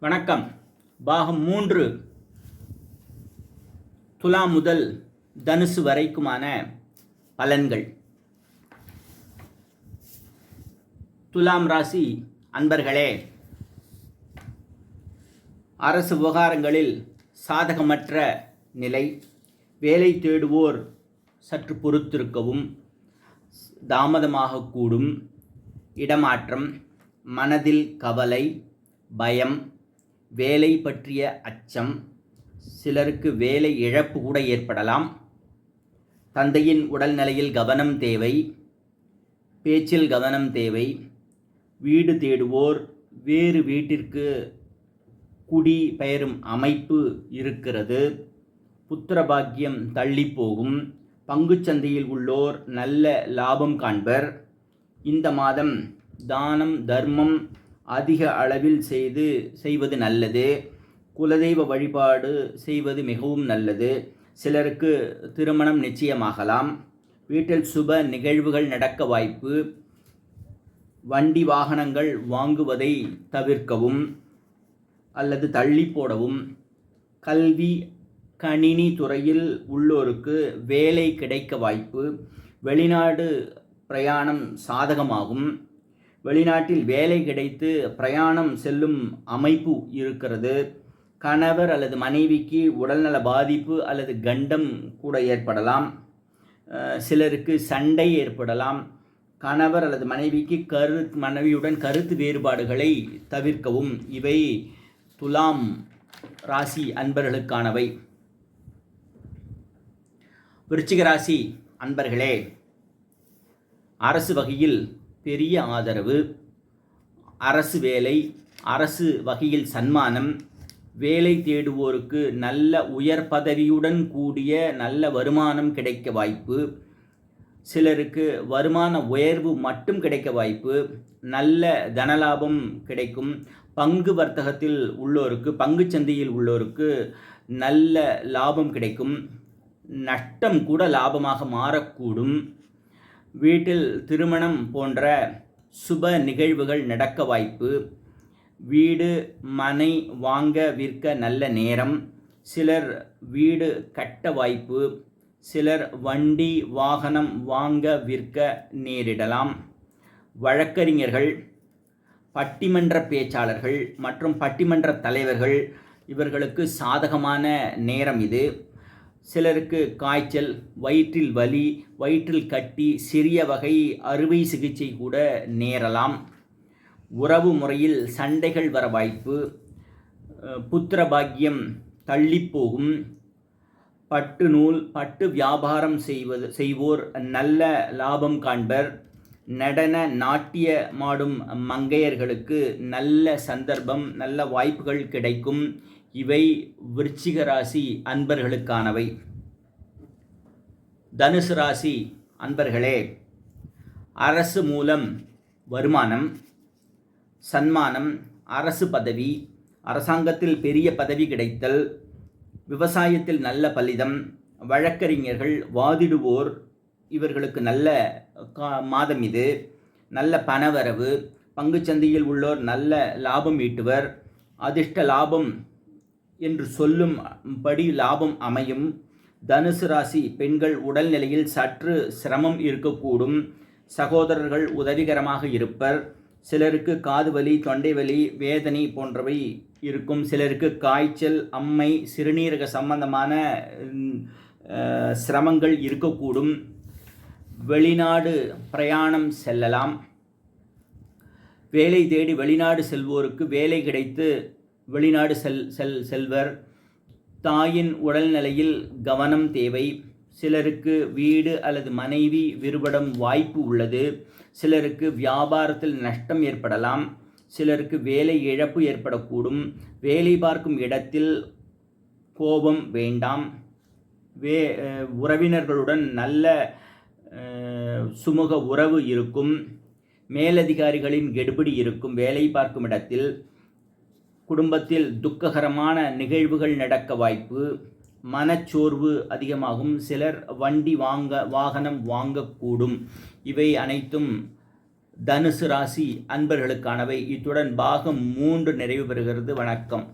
வணக்கம். பாகம் மூன்று. துலா முதல் தனுசு வரைக்குமான பலன்கள். துலாம் ராசி அன்பர்களே அரசு விவகாரங்களில் சாதகமற்ற நிலை. வேலை தேடுவோர் சற்று பொறுத்திருக்கவும் தாமதமாக கூடும். இடமாற்றம் மனதில் கவலை பயம் வேலை பற்றிய அச்சம். சிலருக்கு வேலை இழப்பு கூட ஏற்படலாம். தந்தையின் உடல்நிலையில் கவனம் தேவை. பேச்சில் கவனம் தேவை. வீடு தேடுவோர் வேறு வீட்டிற்கு குடி பெயரும் அமைப்பு இருக்கிறது. புத்திர பாக்கியம் தள்ளி போகும் பங்குச்சந்தையில் உள்ளோர் நல்ல லாபம் காண்பர். இந்த மாதம் தானம் தர்மம் அதிக அளவில் செய்து செய்வது நல்லது. குலதெய்வ வழிபாடு செய்வது மிகவும் நல்லது. சிலருக்கு திருமணம் நிச்சயமாகலாம். வீட்டில் சுப நிகழ்வுகள் நடக்க வாய்ப்பு. வண்டி வாகனங்கள் வாங்குவதை தவிர்க்கவும் அல்லது தள்ளி போடவும். கல்வி கணினி துறையில் உள்ளோருக்கு வேலை கிடைக்க வாய்ப்பு. வெளிநாடு பிரயாணம் சாதகமாகும். வெளிநாட்டில் வேலை கிடைத்து பிரயாணம் செல்லும் அமைப்பு இருக்கிறது. கணவர் அல்லது மனைவிக்கு உடல்நல பாதிப்பு அல்லது கண்டம் கூட ஏற்படலாம். சிலருக்கு சண்டை ஏற்படலாம். கணவர் அல்லது மனைவிக்கு கரு மனைவியுடன் கருத்து வேறுபாடுகளை தவிர்க்கவும். இவை துலாம் ராசி அன்பர்களுக்கானவை. விருச்சிக ராசி அன்பர்களே அரசு வகையில் பெரிய ஆதரவு அரசு வேலை அரசு வகையில் சன்மானம் வேலை தேடுவோருக்கு நல்ல உயர் பதவியுடன் கூடிய நல்ல வருமானம் கிடைக்க வாய்ப்பு சிலருக்கு வருமான உயர்வு மட்டும் கிடைக்க வாய்ப்பு நல்ல தனலாபம் கிடைக்கும். பங்கு வர்த்தகத்தில் உள்ளோருக்கு பங்கு சந்தையில் உள்ளோருக்கு நல்ல லாபம் கிடைக்கும். நஷ்டம் கூட லாபமாக மாறக்கூடும். வீட்டில் திருமணம் போன்ற சுப நிகழ்வுகள் நடக்க வாய்ப்பு. வீடு மனை வாங்க விற்க நல்ல நேரம். சிலர் வீடு கட்ட வாய்ப்பு. சிலர் வண்டி வாகனம் வாங்க விற்க நேரிடலாம். வழக்கறிஞர்கள் பட்டிமன்ற பேச்சாளர்கள் மற்றும் பட்டிமன்ற தலைவர்கள் இவர்களுக்கு சாதகமான நேரம் இது. சிலருக்கு காய்ச்சல் வயிற்றில் வலி வயிற்றில் கட்டி சிறிய வகை அறுவை சிகிச்சை கூட நேரலாம். உறவு முறையில் சண்டைகள் வர வாய்ப்பு புத்திர பாக்கியம் தள்ளிப்போகும். பட்டு நூல் பட்டு வியாபாரம் செய்வது செய்வோர் நல்ல லாபம் காண்பர். நடன நாட்டியமாடும் மங்கையர்களுக்கு நல்ல சந்தர்ப்பம் நல்ல வாய்ப்புகள் கிடைக்கும். இவை விருச்சிக ராசி அன்பர்களுக்கானவை. தனுசு ராசி அன்பர்களே அரசு மூலம் வருமானம் சன்மானம் அரசு பதவி அரசாங்கத்தில் பெரிய பதவி கிடைத்தல் விவசாயத்தில் நல்ல பலிதம் வழக்கறிஞர்கள் வாதிடுவோர் இவர்களுக்கு நல்ல கா- மாதம் இது நல்ல பணவரவு பங்குச்சந்தையில் உள்ளோர் நல்ல லாபம் ஈட்டுவர் அதிர்ஷ்ட லாபம் என்று சொல்லும் படி லாபம் அமையும். தனுசு ராசி பெண்கள் உடல்நிலையில் சற்று சிரமம் இருக்கக்கூடும். சகோதரர்கள் உதவிகரமாக இருப்பர். சிலருக்கு காது வலி தொண்டை வலி வேதனை போன்றவை இருக்கும். சிலருக்கு காய்ச்சல் அம்மை சிறுநீரக சம்பந்தமான சிரமங்கள் இருக்கக்கூடும். வெளிநாடு பிரயாணம் செல்லலாம். வேலை தேடி வெளிநாடு செல்வோருக்கு வேலை கிடைத்து வெளிநாடு செல் செல் செல்வர். தாயின் உடல்நிலையில் கவனம் தேவை. சிலருக்கு வீடு அல்லது மனைவி விருபடம் வாய்ப்பு உள்ளது. சிலருக்கு வியாபாரத்தில் நஷ்டம் ஏற்படலாம். சிலருக்கு வேலை இழப்பு ஏற்படக்கூடும். வேலை பார்க்கும் இடத்தில் கோபம் வேண்டாம். வே உறவினர்களுடன் நல்ல சுமூக உறவு இருக்கும். மேலதிகாரிகளின் கெடுபிடி இருக்கும். வேலை பார்க்கும் இடத்தில் குடும்பத்தில் துக்ககரமான நிகழ்வுகள் நடக்க வாய்ப்பு மனச்சோர்வு அதிகமாகும் சிலர் வண்டி வாங்க வாகனம் வாங்கக்கூடும். இவை அனைத்தும் தனுசு ராசி அன்பர்களுக்கானவை. இத்துடன் பாகம் மூன்று நிறைவு பெறுகிறது. வணக்கம்.